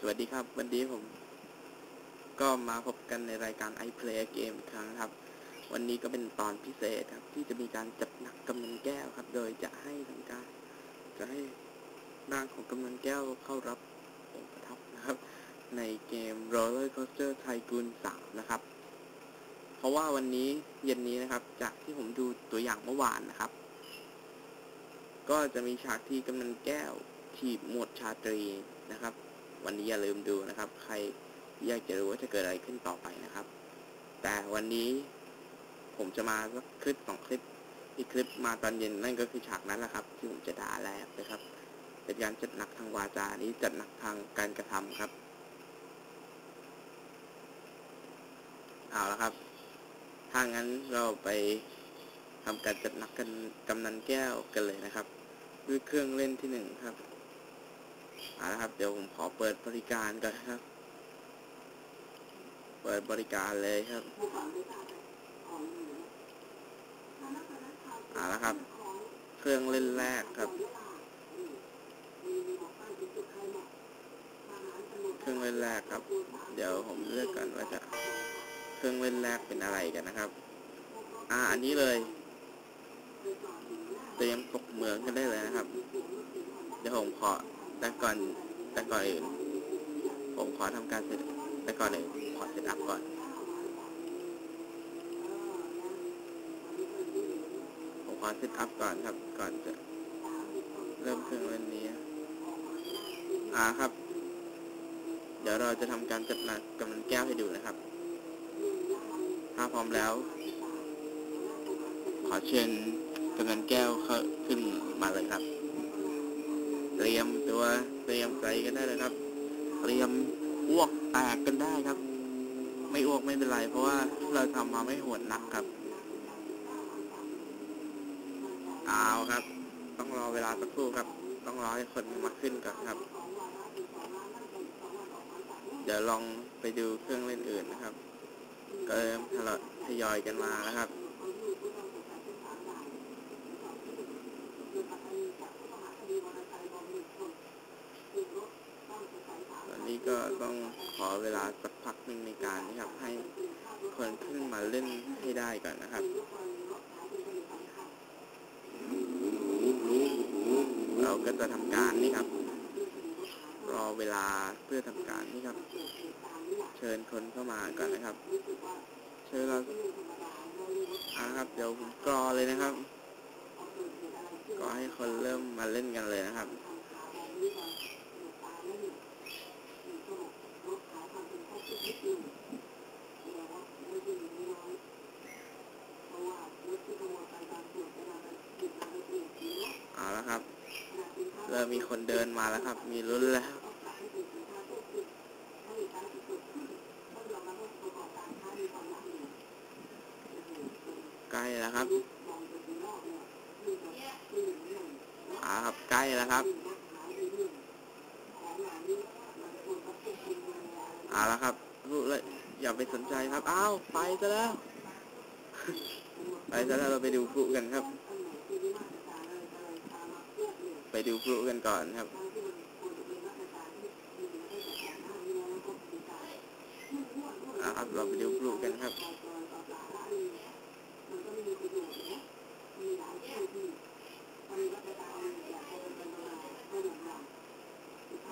สวัสดีครับ วันนี้ผม ก็มาพบกันในรายการ i Play Game อีกครั้งครับ วันนี้ก็เป็นตอนพิเศษครับ ที่จะมีการจัดหนักกำนันแก้วครับ โดยจะให้ทำการ จะให้ร่างของกำนันแก้วเข้ารับองค์ประทับนะครับ ในเกม Roller Coaster Tycoon 3 นะครับ เพราะว่าวันนี้เย็นนี้นะครับ จากที่ผมดูตัวอย่างเมื่อวานนะครับ ก็จะมีฉากที่กำนันแก้วถีบหมวดชาตรีนะครับ วันนี้อย่าลืมดูนะครับ ใครอยากจะรู้ว่าจะเกิดอะไรขึ้นต่อไปนะครับ แต่วันนี้ผมจะมาสักคลิปสองคลิป อีกคลิปมาตอนเย็นนั่นก็คือฉากนั้นแหละครับ ที่ผมจะด่าแล้วนะครับ เป็นการจัดหนักทางวาจานี้จัดหนักทางการกระทำครับเอาละครับ ถ้างั้นเราไปทำการจัดหนักกันกำนันแก้วกันเลยนะครับ ด้วยเครื่องเล่นที่หนึ่งครับ เอาละครับ เดี๋ยวผมขอเปิดบริการก่อนครับ เปิดบริการเลยครับเอาละครับ เครื่องเล่นแรกครับ เครื่องเล่นแรกครับ เดี๋ยวผมเลือกกันว่าจะเครื่องเล่นแรกเป็นอะไรกันนะครับ อ่า อันนี้เลย เตรียมตกเหมืองกันได้เลยนะครับ เดี๋ยวผมขอ แต่ก่อนแต่ก่อนอื่น ผมขอทำการเสร็จแต่ก่อนอื่นขอเซตอัพก่อนผมขอเซตอัพก่อนครับก่อนจะเริ่มเครื่องเล่นนี้อ่าครับ เดี๋ยวเราจะทำการจัดหนักกำลังแก้วให้ดูนะครับ ถ้าพร้อมแล้ว ขอเชิญกำนันแก้วเข้าขึ้นมาเลยครับ ตัวเตรียมใจกันได้เลยครับ เตรียมอ้วกแตกกันได้ครับ ไม่อ้วกไม่เป็นไร เพราะว่าเราทำมาไม่หดนักครับเอาครับ ต้องรอเวลาสักครู่ครับ ต้องรอให้คนมาขึ้นก่อนครับ เดี๋ยวลองไปดูเครื่องเล่นอื่นนะครับ ก็เริ่มทยอยกันมาแล้วครับ ตอนนี้ ก็ต้องขอเวลาสักพักหนึ่งในการนะครับให้คนขึ้นมาเล่นให้ได้ก่อนนะครับเราก็จะทำการนี่ครับ รอเวลาเพื่อทำการนี่ครับ เชิญคนเข้ามาก่อนนะครับ เชิญเราอ่าครับ เดี๋ยวผมกรอเลยนะครับก็ให้คนเริ่มมาเล่นกันเลยนะครับ เอาละครับ เริ่ มีคนเดินมาแล้วครับ มีลุ้นแล้วใกล้แล้วครับเอาครับใกล้แล้วครับเอาละครับรู้เลยอย่าไปสนใจครับ อ้าว ไปซะแล้ว ไปซะแล้วเราไปดูพลุกันครับ ดูพลุกันก่อนครับอ่าครับเราไปดูพลุกันครับ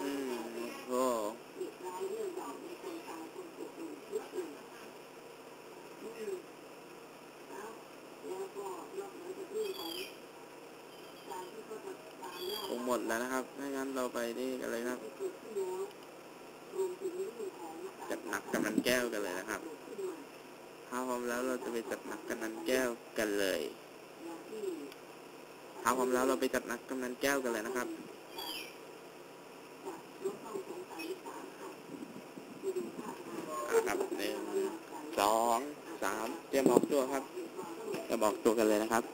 อืมโอ้คง หมดแล้วนะครับถ้างั้นเราไปนี่กันเลยครับจัดหนักกำนันแก้วกันเลยนะครับถ้าพร้อมแล้วเราจะไปจัดหนักกำนันแก้วกันเลยถ้าพร้อมแล้วเราไปจัดหนักกำนันแก้วกันเลยนะครับอ่าครับหนึ่งสองสามเตรียมออกตัวครับจะบอกตัวกันเลยนะครับ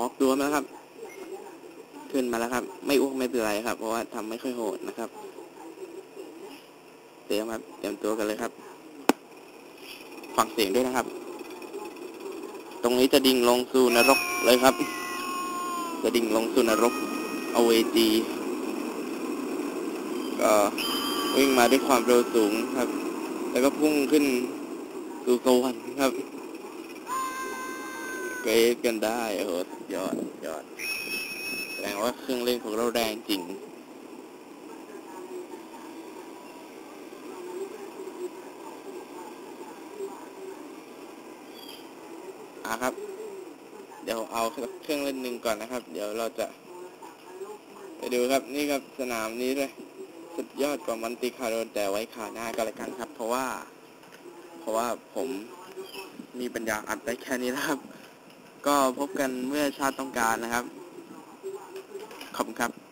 ออกตัวมาแล้วครับ ขึ้นมาแล้วครับ ไม่อ้วกไม่เป็นไรครับ เพราะว่าทำไม่ค่อยโหดนะครับเตรียมครับเตรียมตัวกันเลยครับ ฟังเสียงด้วยนะครับ ตรงนี้จะดิ่งลงสู่นรกเลยครับ จะดิ่งลงสู่นรกอเวจีก็วิ่งมาด้วยความเร็วสูงครับ แล้วก็พุ่งขึ้นสู่สวรรค์ครับเกรดกันได้โอ้โหด ยอดยอด แสดงว่าเครื่องเล่นของเราแรงจริง อะครับ เดี๋ยวเอาเครื่องเล่นหนึ่งก่อนนะครับ เดี๋ยวเราจะ ไปดูครับนี่ครับสนามนี้เลย สุดยอดกว่ามันติคาร์โดนแต่ไว้ขาหน้าก็แล้วกันครับ เพราะว่า เพราะว่าผมมีปัญญาอัดได้แค่นี้นะครับ ก็พบกันเมื่อชาติต้องการนะครับ ขอบคุณครับ